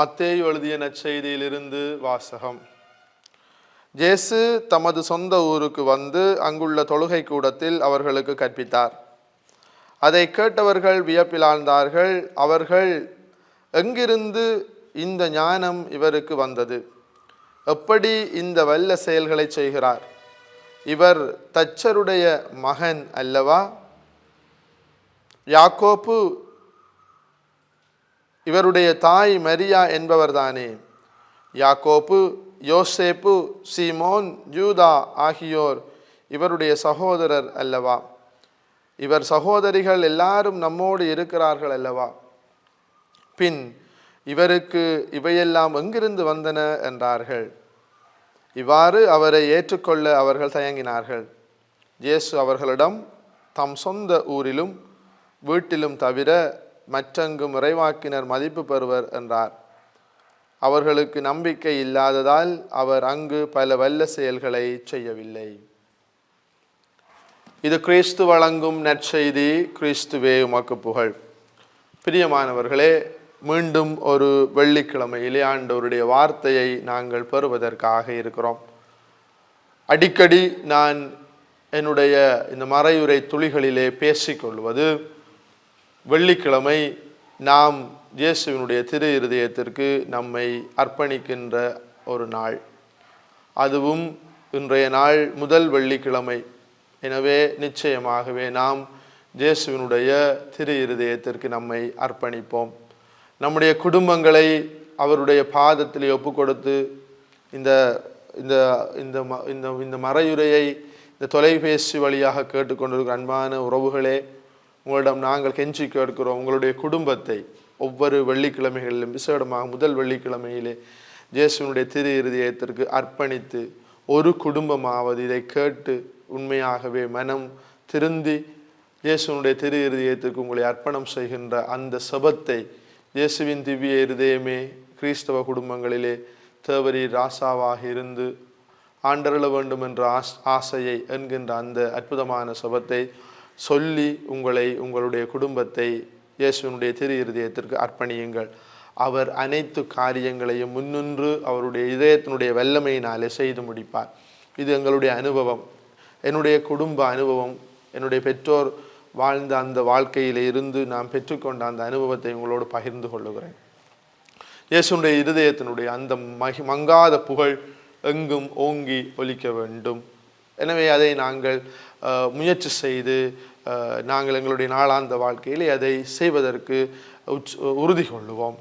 மத்தேயு எழுதிய நற்செய்தியிலிருந்து வாசகம். ஜேசு தமது சொந்த ஊருக்கு வந்து அங்குள்ள தொழுகை கூடத்தில் அவர்களுக்கு கற்பித்தார். அதை கேட்டவர்கள் வியப்பிலாழ்ந்தார்கள் அவர்கள் எங்கிருந்து இந்த ஞானம் இவருக்கு வந்தது? எப்படி இந்த வல்ல செயல்களை செய்கிறார்? இவர் தச்சருடைய மகன் அல்லவா? யாக்கோப்பு இவருடைய தாய் மரியா என்பவர்தானே. யாக்கோப்பு யோசேப்பு சீமோன் யூதா ஆகியோர் இவருடைய சகோதரர் அல்லவா? இவர் சகோதரிகள் எல்லாரும் நம்மோடு இருக்கிறார்கள் அல்லவா? பின் இவருக்கு இவையெல்லாம் எங்கிருந்து வந்தன என்றார்கள். இவ்வாறு அவரை ஏற்றுக்கொள்ள அவர்கள் தயங்கினார்கள். இயேசு அவர்களிடம் தம் சொந்த ஊரிலும் வீட்டிலும் தவிர மற்றெங்கும் இறைவாக்கினர் மதிப்பு பெறுவர் என்றார். அவர்களுக்கு நம்பிக்கை இல்லாததால் அவர் அங்கு பல வல்ல செயல்களை செய்யவில்லை. இது கிறிஸ்து வழங்கும் நற்செய்தி கிறிஸ்துவே உமக்கு புகழ். பிரியமானவர்களே மீண்டும் ஒரு வெள்ளிக்கிழமையிலே ஆண்டவருடைய வார்த்தையை நாங்கள் பெறுவதற்காக இருக்கிறோம். அடிக்கடி நான் என்னுடைய இந்த மறையுரை துளிகளிலே பேசிக்கொள்வது வெள்ளிக்கிழமை நாம் இயேசுவினுடைய திரு இருதயத்திற்கு நம்மை அர்ப்பணிக்கின்ற ஒரு நாள். அதுவும் இன்றைய நாள் முதல் வெள்ளிக்கிழமை. எனவே நிச்சயமாகவே நாம் இயேசுவினுடைய திரு இருதயத்திற்கு நம்மை அர்ப்பணிப்போம். நம்முடைய குடும்பங்களை அவருடைய பாதத்தில் ஒப்பு கொடுத்து இந்த இந்த இந்த ம- இந்த இந்த மறையுரையை இந்த தொலைபேசி வழியாக கேட்டுக்கொண்டிருக்கிற அன்பான உறவுகளே உங்களிடம் நாங்கள் கெஞ்சி கேட்கிறோம். உங்களுடைய குடும்பத்தை ஒவ்வொரு வெள்ளிக்கிழமைகளிலும் விசேடமாக முதல் வெள்ளிக்கிழமையிலே இயேசுவினுடைய திரு இருதயத்திற்கு அர்ப்பணித்து ஒரு குடும்பமாவது இதை கேட்டு உண்மையாகவே மனம் திருந்தி இயேசுவினுடைய திரு இருதயத்திற்கு உங்களை அர்ப்பணம் செய்கின்ற அந்த சபத்தை இயேசுவின் திவ்ய இருதயமே கிறிஸ்தவ குடும்பங்களிலே தேவரி ராசாவாக இருந்து ஆண்டருள வேண்டும் என்ற ஆஸ் ஆசையை என்கின்ற அந்த அற்புதமான சபத்தை சொல்லி உங்களை உங்களுடைய குடும்பத்தை இயேசுவினுடைய திரு இருதயத்திற்கு அர்ப்பணியுங்கள். அவர் அனைத்து காரியங்களையும் முன்னின்று அவருடைய இதயத்தினுடைய வல்லமையினாலே செய்து முடிப்பார். இது எங்களுடைய அனுபவம். என்னுடைய குடும்ப அனுபவம். என்னுடைய பெற்றோர் வாழ்ந்த அந்த வாழ்க்கையில் இருந்து நாம் பெற்றுக்கொண்ட அந்த அனுபவத்தை உங்களோடு பகிர்ந்து கொள்ளுகிறேன். இயேசுடைய இருதயத்தினுடைய அந்த மகி மங்காத புகழ் எங்கும் ஓங்கி ஒலிக்க வேண்டும். எனவே அதை நாங்கள் முயற்சி செய்து நாங்கள் எங்களுடைய நாளாந்த வாழ்க்கையிலே அதை செய்வதற்கு உறுதி கொள்ளுவோம்.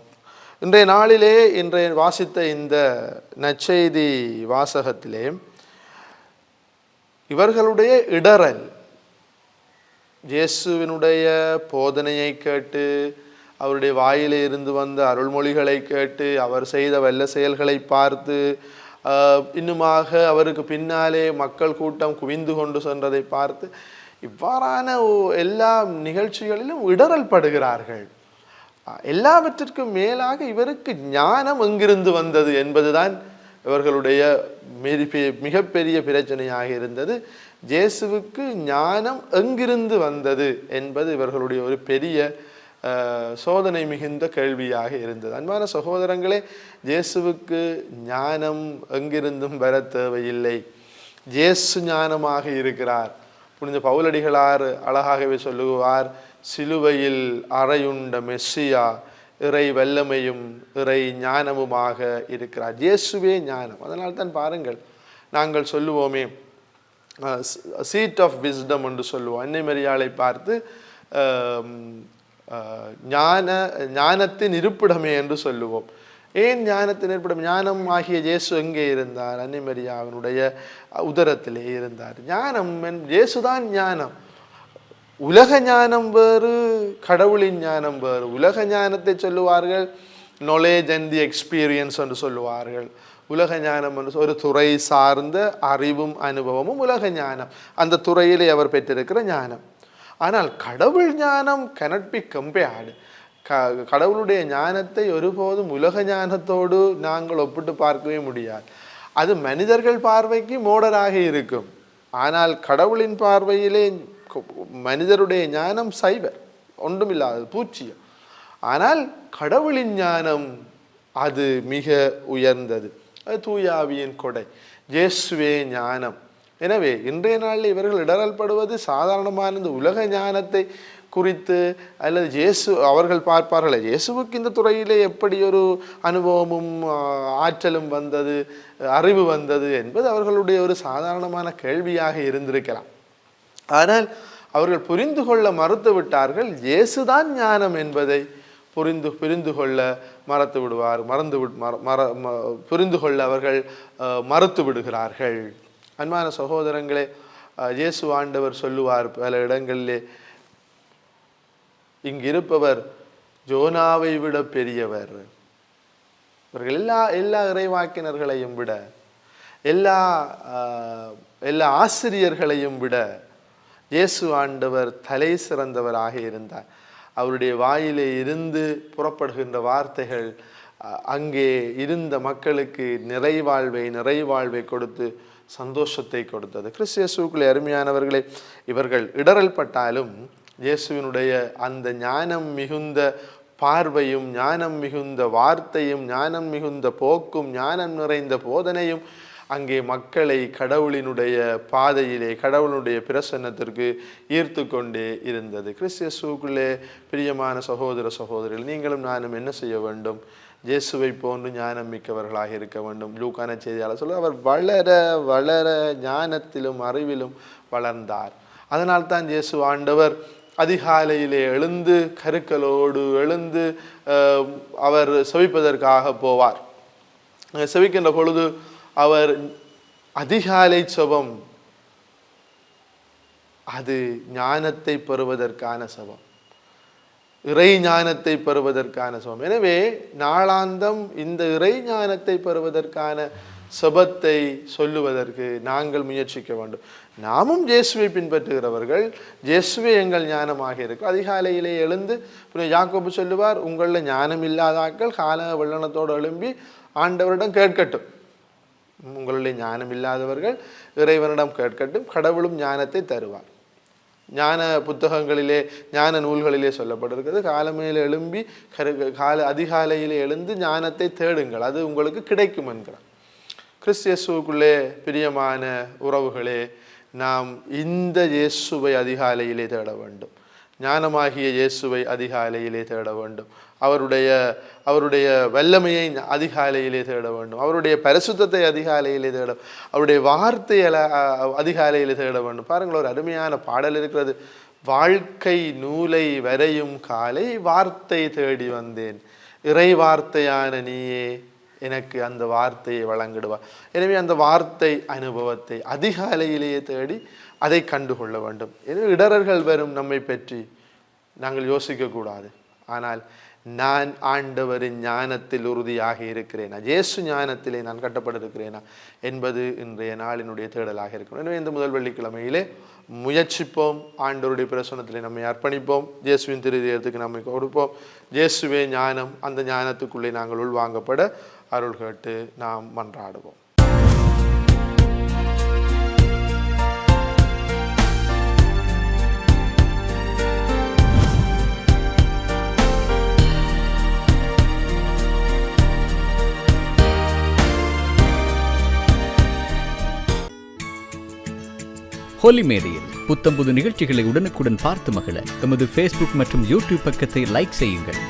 இன்றைய நாளிலே இன்றைய வாசித்த இந்த நற்செய்தி வாசகத்திலே இவர்களுடைய இடரல் இயேசுவினுடைய போதனையை கேட்டு அவருடைய வாயிலே இருந்து வந்த அருள்மொழிகளை கேட்டு அவர் செய்த வல்ல செயல்களை பார்த்து இன்னுமாக அவருக்கு பின்னாலே மக்கள் கூட்டம் குவிந்து கொண்டு சென்றதை பார்த்து இவ்வாறான எல்லா நிகழ்ச்சிகளிலும் இடரல் படுகிறார்கள். எல்லாவற்றிற்கும் மேலாக இவருக்கு ஞானம் எங்கிருந்து வந்தது என்பதுதான் இவர்களுடைய மிகப்பெரிய பிரச்சனையாக இருந்தது. ஜேசுவுக்கு ஞானம் எங்கிருந்து வந்தது என்பது இவர்களுடைய ஒரு பெரிய சோதனை மிகுந்த கேள்வியாக இருந்தது. அன்பான சகோதரங்களே ஜேசுவுக்கு ஞானம் எங்கிருந்தும் வர தேவையில்லை. ஜேசு ஞானமாக இருக்கிறார். புனித பவுலடிகளார் அழகாகவே சொல்லுவார் சிலுவையில் அறையுண்ட மெஸ்ஸியா இறை வல்லமையும் இறை ஞானமுமாக இருக்கிறார். இயேசுவே ஞானம். அதனால் தான் பாருங்கள் நாங்கள் சொல்லுவோமே சீட் ஆஃப் விஸ்டம் என்று சொல்லுவோம். அன்னை மரியாளை பார்த்து ஞான ஞானத்தின் இருப்பிடமே என்று சொல்லுவோம். ஏன் ஞானத்தின் ஏற்படும்? ஞானம் ஆகிய இயேசு எங்கே இருந்தார்? அன்னிமரியாவினுடைய உதரத்திலே இருந்தார். ஞானம் என்- இயேசுதான் ஞானம். உலக ஞானம் வேறு கடவுளின் ஞானம் வேறு. உலக ஞானத்தை சொல்லுவார்கள் knowledge அண்ட் தி எக்ஸ்பீரியன்ஸ் என்று சொல்லுவார்கள். உலக ஞானம் என்று ஒரு துறை சார்ந்த அறிவும் அனுபவமும் உலக ஞானம். அந்த துறையிலே அவர் பெற்றிருக்கிற ஞானம். ஆனால் கடவுள் ஞானம் கனட் பி கம்பேர்டு கடவுளுடைய ஞானத்தை ஒருபோதும் உலக ஞானத்தோடு நாங்கள் ஒப்பிட்டு பார்க்கவே முடியாது. அது மனிதர்கள் பார்வைக்கு மோடராக இருக்கும். ஆனால் கடவுளின் பார்வையிலே மனிதருடைய ஞானம் சைவர் ஒன்றுமில்லாதது பூச்சியம். ஆனால் கடவுளின் ஞானம் அது மிக உயர்ந்தது. அது தூயாவியின் கொடை ஜேசுவே ஞானம். எனவே இன்றைய நாளில் இவர்கள் இடரல்படுவது சாதாரணமான இந்த உலக ஞானத்தை குறித்து அல்லது இயேசு அவர்கள் பார்ப்பார்கள். இயேசுவுக்கு இந்த துறையிலே எப்படி ஒரு அனுபவமும் ஆற்றலும் வந்தது அறிவு வந்தது என்பது அவர்களுடைய ஒரு சாதாரணமான கேள்வியாக இருந்திருக்கலாம். ஆனால் அவர்கள் புரிந்து கொள்ள மறுத்து விட்டார்கள். இயேசுதான் ஞானம் என்பதை புரிந்து புரிந்து கொள்ள மறத்து விடுவார் மறந்து விட் மற- மற ம- புரிந்து கொள்ள அவர்கள் மறுத்து விடுகிறார்கள். அன்பான சகோதரங்களே இயேசு ஆண்டவர் சொல்லுவார் பல இடங்களிலே இங்கிருப்பவர் ஜோனாவை விட பெரியவர். இவர்கள் எல்லா எல்லா இறைவாக்கினர்களையும் விட எல்லா எல்லா ஆசிரியர்களையும் விட இயேசு ஆண்டவர் தலை சிறந்தவராக இருந்தார். அவருடைய வாயிலே இருந்து புறப்படுகின்ற வார்த்தைகள் அங்கே இருந்த மக்களுக்கு நிறைவாழ்வை நிறைவாழ்வை கொடுத்து சந்தோஷத்தை கொடுத்தது. கிறிஸ்து இயேசுக்குள்ளே அருமையானவர்களே இவர்கள் இடரல் பட்டாலும் இயேசுவினுடைய அந்த ஞானம் மிகுந்த பார்வையும் ஞானம் மிகுந்த வார்த்தையும் ஞானம் மிகுந்த போக்கும் ஞானம் நிறைந்த போதனையும் அங்கே மக்களை கடவுளினுடைய பாதையிலே கடவுளுடைய பிரசன்னத்திற்கு ஈர்த்து கொண்டே இருந்தது. கிறிஸ்தியசுக்குள்ளே பிரியமான சகோதர சகோதரிகள் நீங்களும் நானும் என்ன செய்ய வேண்டும்? இயேசுவை போன்று ஞானம் மிக்கவர்களாக இருக்க வேண்டும். லூக்கான செய்தியாளர் சொல்ல அவர் வளர வளர ஞானத்திலும் அறிவிலும் வளர்ந்தார். அதனால் தான் இயேசு ஆண்டவர் அதிகாலையிலே எழுந்து கருக்களோடு எழுந்து அவர் செவிப்பதற்காக போவார். செவிக்கின்ற பொழுது அவர் அதிகாலை சபம் அது ஞானத்தை பெறுவதற்கான சபம். இறை ஞானத்தை பெறுவதற்கான சபம். எனவே நாளாந்தம் இந்த இறை ஞானத்தை பெறுவதற்கான சபத்தை சொல்லுவதற்கு நாங்கள் முயற்சிக்க வேண்டும். நாமும் ஜேசுவை பின்பற்றுகிறவர்கள். ஜேசுவே எங்கள் ஞானமாக இருக்கும் அதிகாலையிலே எழுந்து யாக்கோபு சொல்லுவார் உங்களில் ஞானம் இல்லாதாக்கள் கால வெள்ளனத்தோடு எழும்பி ஆண்டவரிடம் கேட்கட்டும். உங்களுடைய ஞானம் இல்லாதவர்கள் இறைவனிடம் கேட்கட்டும். கடவுளும் ஞானத்தை தருவார். ஞான புத்தகங்களிலே ஞான நூல்களிலே சொல்லப்பட்டிருக்கிறது காலமையில் எழும்பி கரு கால அதிகாலையிலே எழுந்து ஞானத்தை தேடுங்கள். அது உங்களுக்கு கிடைக்கும் என்கிறார். கிறிஸ்தியசுக்குள்ளே பிரியமான உறவுகளே நாம் இந்த இயேசுவை அதிகாலையிலே தேட வேண்டும். ஞானமாகிய இயேசுவை அதிகாலையிலே தேட வேண்டும். அவருடைய அவருடைய வல்லமையை அதிகாலையிலே தேட வேண்டும். அவருடைய பரிசுத்தத்தை அதிகாலையிலே தேட அவருடைய வார்த்தையை அதிகாலையிலே தேட வேண்டும். பாருங்கள் ஒரு அருமையான பாடல் இருக்கிறது. வாழ்க்கை நூலை வரையும் காலை வார்த்தை தேடி வந்தேன். இறை வார்த்தையான நீயே எனக்கு அந்த வார்த்தையை வழங்கிடுவார். எனவே அந்த வார்த்தை அனுபவத்தை அதிகாலையிலேயே தேடி அதை கண்டுகொள்ள வேண்டும். எனவே இடரர்கள் வரும் நம்மை பற்றி நாங்கள் யோசிக்கக்கூடாது. ஆனால் நான் ஆண்டவரின் ஞானத்தில் உறுதியாக இருக்கிறேனா? இயேசு ஞானத்திலே நான் கட்டப்பட்டிருக்கிறேனா? என்பது இன்றைய நாளினுடைய தேடலாக இருக்கும். எனவே இந்த முதல் வெள்ளிக்கிழமையிலே முயற்சிப்போம். ஆண்டவருடைய பிரசனத்திலே நம்மை அர்ப்பணிப்போம். இயேசுவின் திருதயத்துக்கு நம்மை கொடுப்போம். இயேசுவே ஞானம் அந்த ஞானத்துக்குள்ளே நாங்கள் உள்வாங்கப்பட அருள் கேட்டு நாம் மன்றாடுவோம். ஹோலி மேரியில் புத்தம்புது நிகழ்ச்சிகளை உடனுக்குடன் பார்த்து மகிழ எமது ஃபேஸ்புக் மற்றும் யூடியூப் பக்கத்தை லைக் செய்யுங்கள்.